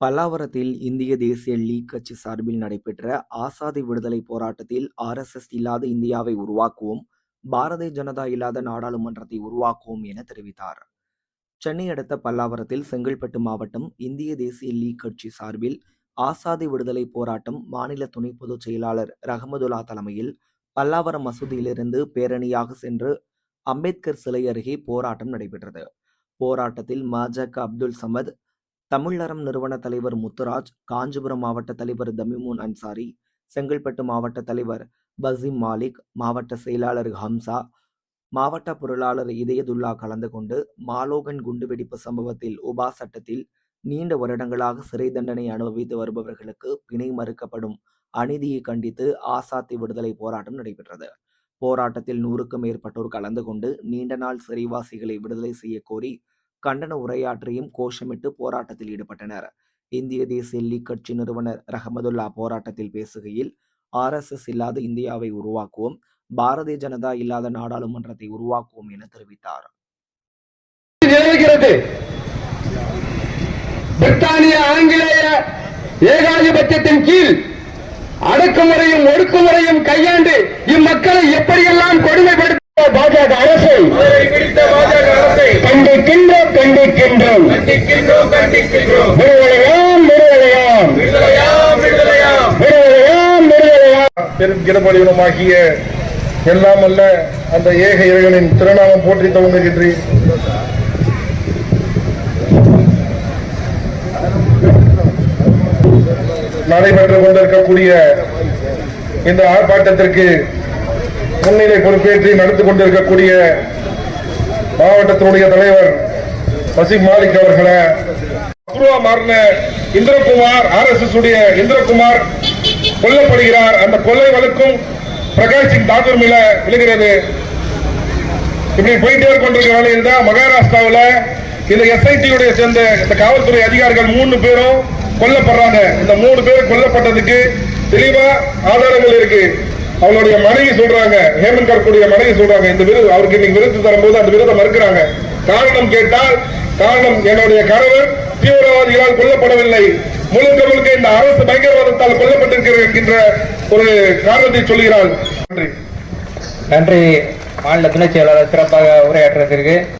பல்லாவரத்தில் இந்திய தேசிய லீக் கட்சி சார்பில் நடைபெற்ற ஆசாதி விடுதலை போராட்டத்தில் ஆர்எஸ்எஸ் இல்லாத இந்தியாவை உருவாக்குவோம் பாரதிய ஜனதா இல்லாத நாடாளுமன்றத்தை உருவாக்குவோம் என தெரிவித்தார். சென்னை அடுத்த பல்லாவரத்தில் செங்கல்பட்டு மாவட்டம் இந்திய தேசிய லீக் கட்சி சார்பில் ஆசாதி விடுதலை போராட்டம் மாநில துணை பொதுச் செயலாளர் ரஹமதுல்லா தலைமையில் பல்லாவரம் மசூதியிலிருந்து பேரணியாக சென்று அம்பேத்கர் சிலை அருகே போராட்டம் நடைபெற்றது. போராட்டத்தில் மஜக அப்துல் சமத் தமிழரம் நிறுவன தலைவர் முத்துராஜ் காஞ்சிபுரம் மாவட்ட தலைவர் தமிமுன் அன்சாரி செங்கல்பட்டு மாவட்ட தலைவர் பசீம் மாலிக் மாவட்ட செயலாளர் ஹம்சா மாவட்ட பொருளாளர் இதயதுல்லா கலந்து கொண்டு மாலோகன் குண்டுவெடிப்பு சம்பவத்தில் உபா சட்டத்தில் நீண்ட வருடங்களாக சிறை தண்டனை அனுபவித்து வருபவர்களுக்கு பிணை மறுக்கப்படும் அநீதியை கண்டித்து ஆசாத்தி விடுதலை போராட்டம் நடைபெற்றது. போராட்டத்தில் நூறுக்கும் மேற்பட்டோர் கலந்து கொண்டு நீண்ட நாள் சிறைவாசிகளை விடுதலை செய்ய கோரி கண்டன உரையாற்றியும் கோஷமிட்டு போராட்டத்தில் ஈடுபட்டனர். இந்திய தேசிய லீக் கட்சி நிறுவனர் ரஹமதுல்லா போராட்டத்தில் பேசுகையில் ஆர்எஸ்எஸ் இல்லாத இந்தியாவை உருவாக்குவோம் பாரதிய ஜனதா இல்லாத நாடாளுமன்றத்தை உருவாக்குவோம் என தெரிவித்தார். பிரித்தானிய ஆங்கிலேய ஏகாதிபத்தியத்தின் கீழ் அடக்குமுறையும் ஒடுக்குமுறையும் கையாண்டு இம்மக்களை எப்படியெல்லாம் கண்டிக்கின்றோம் கண்டிக்கின்றோம். கண்டிக்கின்றோம் கண்டிக்கின்றோம். விடுதலையாம் விடுதலையாம். விடுதலையாம் விடுதலையாம். விடுதலையாம் விடுதலையாம். பெரும் கிடமடிவனமாகிய எல்லாம் அல்ல அந்த ஏக இறைவனின் திருநாமம் போற்றி துவங்குகின்றேன். நடைபெற்றுக் கொண்டிருக்கக்கூடிய இந்த ஆர்ப்பாட்டத்திற்கு முன்னிலை பொறுப்பேற்றி நடத்தி கொண்டிருக்கக்கூடிய மாவட்டத்தினுடைய தலைவர் வசிம் மாலிக் அவர்களை அப்ரூவா மாறின இந்திரகுமார் ஆர் எஸ் எஸ் உடைய இந்திரகுமார் கொல்லப்படுகிறார். அந்த கொள்ளை வழக்கும் பிரகாஷ் சிங் தாக்கூர் மேல விழுகிறது. இப்படி போயிட்டே கொண்டிருக்கிற வேலையில் தான் மகாராஷ்டிராவில் இந்த எஸ்ஐடி உடைய சேர்ந்த இந்த காவல்துறை அதிகாரிகள் மூணு பேரும் கொல்லப்படுறாங்க. இந்த மூணு பேர் கொல்லப்பட்டதுக்கு தெளிவா ஆதாரங்கள் இருக்கு. அவளுடைய மனைவி சொல்றாங்க ஹேமந்த் கர்க்குடைய மனைவி சொல்றாங்க இந்த விருது அவருக்கு இன்னைக்கு விருது தரும்போது அந்த விருதை மறுக்கிறாங்க. காரணம் கேட்டால் காரணம் என்னுடைய கணவர் தீவிரவாதிகளால் கொல்லப்படவில்லை. முழுக்க முழுக்க இந்த அரசு பயங்கரவாதத்தால் கொல்லப்பட்டிருக்கின்ற ஒரு காரணத்தை சொல்கிறாள். நன்றி. நன்றி. மாநில துணைச் செயலாளர் சிறப்பாக உரையாற்றுவதற்கு